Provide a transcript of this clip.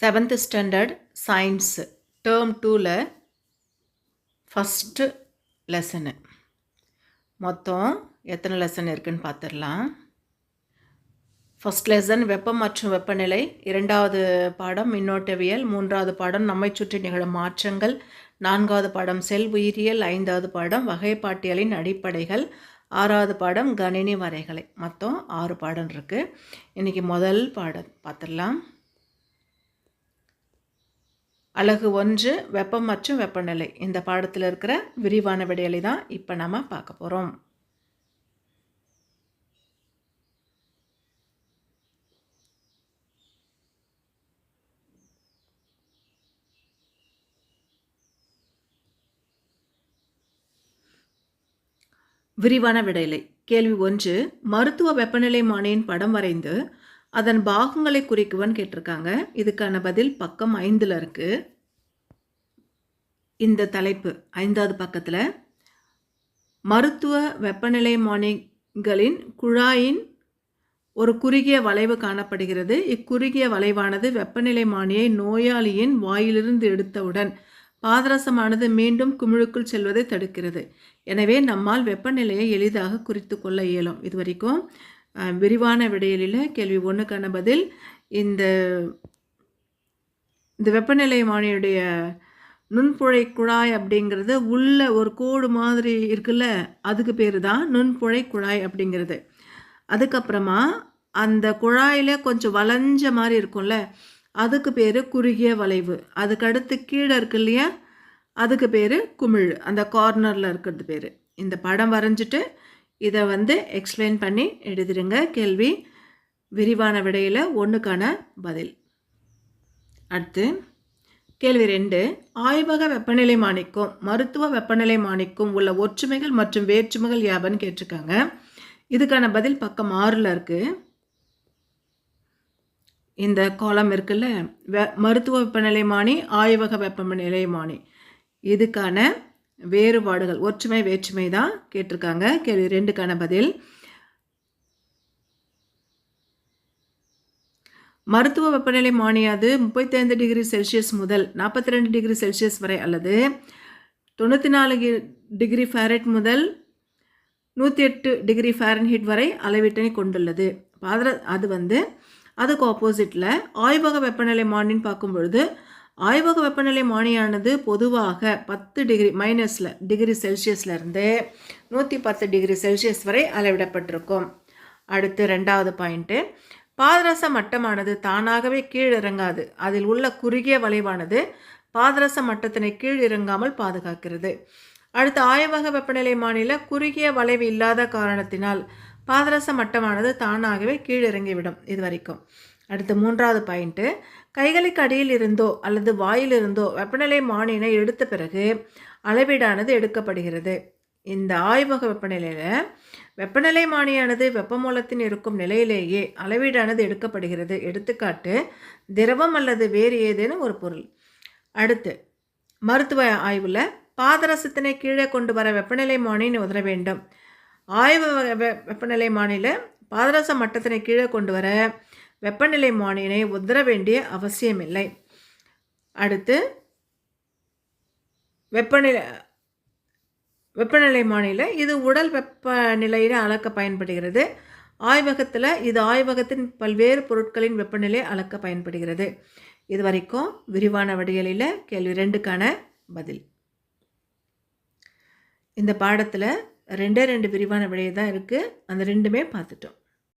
Seventh standard science term டூவில் first lesson மொத்தம் எத்தனை லெசன் இருக்குதுன்னு பார்த்துடலாம் ஃபஸ்ட் லெசன் வெப்பம் மற்றும் வெப்பநிலை. இரண்டாவது பாடம் மின்னோட்டவியல். மூன்றாவது பாடம் நம்மை சுற்றி நிகழும் மாற்றங்கள். நான்காவது பாடம் செல் உயிரியல். ஐந்தாவது பாடம் வகைப்பாட்டியலின் அடிப்படைகள். ஆறாவது பாடம் கணினி வரைகலை. மொத்தம் ஆறு பாடம் இருக்குது இன்றைக்கி முதல் பாடம் பார்த்துடலாம் அழகு ஒன்று வெப்பம் மற்றும் வெப்பநிலை. இந்த பாடத்தில் இருக்கிற விரிவான விடையலை தான் இப்போ நம்ம பார்க்க போகிறோம் விரிவான விடையிலை கேள்வி ஒன்று மருத்துவ வெப்பநிலை மானியின் படம் வரைந்து அதன் பாகங்களை குறிக்குவன் கேட்டிருக்காங்க. இதுக்கான பதில் பக்கம் ஐந்தில் இருக்குது இந்த தலைப்பு ஐந்தாவது பக்கத்தில். மருத்துவ வெப்பநிலை மானிகளின் குழாயின் ஒரு குறுகிய வளைவு காணப்படுகிறது. இக்குறுகிய வளைவானது வெப்பநிலை மானியை நோயாளியின் வாயிலிருந்து எடுத்தவுடன் பாதரசமானது மீண்டும் குமிழுக்குள் செல்வதை தடுக்கிறது. எனவே நம்மால் வெப்பநிலையை எளிதாக குறித்து கொள்ள இயலும். இது வரைக்கும் விரிவான விடையலில் கேள்வி ஒன்றுக்கான பதில் இந்த இந்த வெப்பநிலை மானியுடைய நுண்புழை குழாய் அப்படிங்கிறது உள்ள ஒரு கோடு மாதிரி இருக்குல்ல அதுக்கு பேர் தான் நுண்புழை குழாய் அப்படிங்கிறது. அதுக்கப்புறமா அந்த குழாயில் கொஞ்சம் வளைஞ்ச மாதிரி இருக்கும்ல அதுக்கு பேர் குறுகிய வளைவு. அதுக்கடுத்து கீழே இருக்கு இல்லையா அதுக்கு பேர் குமிழ் அந்த கார்னரில் இருக்கிறது பேர். இந்த படம் வரைஞ்சிட்டு இதை வந்து எக்ஸ்பிளைன் பண்ணி எழுதிடுங்க கேள்வி விரிவான விடையில் ஒன்றுக்கான பதில். அடுத்து கேள்வி ரெண்டு. ஆய்வக வெப்பநிலை மாணிக்கும் மருத்துவ வெப்பநிலை மாணிக்கும் உள்ள ஒற்றுமைகள் மற்றும் வேற்றுமைகள் யாபன்னு கேட்டிருக்காங்க. இதுக்கான பதில் பக்கம் ஆறில் இருக்குது இந்த காலம் இருக்குல்ல வெ மருத்துவ வெப்பநிலை மானி ஆய்வக வெப்பநிலை மானி. இதுக்கான வேறுபாடுகள் ஒற்றுமை வேற்றுமை தான் கேட்டிருக்காங்க. கேள்வி ரெண்டுக்கான பதில். மருத்துவ வெப்பநிலை மானியாது முப்பத்தைந்து டிகிரி செல்சியஸ் முதல் நாற்பத்தி ரெண்டு டிகிரி செல்சியஸ் வரை அல்லது தொண்ணூற்றி நாலு டிகிரி ஃபேரட் முதல் நூற்றி எட்டு டிகிரி ஃபேரன்ஹீட் வரை அளவீட்டினை கொண்டுள்ளது. பாதர அது வந்து அதுக்கு ஆப்போசிட்டில் ஆய்வக வெப்பநிலை மானின்னு பார்க்கும் பொழுது ஆய்வக வெப்பநிலை மானியானது பொதுவாக பத்து டிகிரி மைனஸில் டிகிரி செல்சியஸ்லேருந்து நூற்றி பத்து டிகிரி செல்சியஸ் வரை அளவிடப்பட்டிருக்கும். அடுத்து ரெண்டாவது பாயிண்ட்டு பாதரச மட்டமானது தானாகவே கீழிறங்காது. அதில் உள்ள குறுகிய வளைவானது பாதரச மட்டத்தினை கீழ் இறங்காமல் பாதுகாக்கிறது. அடுத்து ஆய்வக வெப்பநிலை மாநில குறுகிய வளைவு இல்லாத காரணத்தினால் பாதரச மட்டமானது தானாகவே கீழிறங்கிவிடும் இது வரைக்கும். அடுத்து மூன்றாவது பாயிண்ட்டு கைகளுக்கு அடியில் இருந்தோ அல்லது வாயிலிருந்தோ வெப்பநிலை மானினை எடுத்த பிறகு அளவீடானது எடுக்கப்படுகிறது. இந்த ஆய்வக வெப்பநிலையில் வெப்பநிலை மானியானது வெப்பமூலத்தின் இருக்கும் நிலையிலேயே அளவீடானது எடுக்கப்படுகிறது. எடுத்துக்காட்டு திரவம் அல்லது வேறு ஏதேனும் ஒரு பொருள். அடுத்து மருத்துவ ஆய்வில் பாதரசத்தினை கீழே கொண்டு வர வெப்பநிலை மானின்னு உதர வேண்டும். ஆய்வு வெப்பநிலை மானியில் பாதரச மட்டத்தினை கீழே கொண்டு வர வெப்பநிலை மானியனை உதர வேண்டிய அவசியமில்லை. அடுத்து வெப்பநிலை வெப்பநிலை மானியில் இது உடல் வெப்பநிலையில் அளக்க பயன்படுகிறது. ஆய்வகத்தில் இது ஆய்வகத்தின் பல்வேறு பொருட்களின் வெப்பநிலை அளக்க பயன்படுகிறது. இது வரைக்கும் விரிவான வடிகளில் கேள்வி ரெண்டுக்கான பதில். இந்த பாடத்தில் ரெண்டே ரெண்டு விரிவான விடையை தான் இருக்குது அந்த ரெண்டுமே பார்த்துட்டோம்.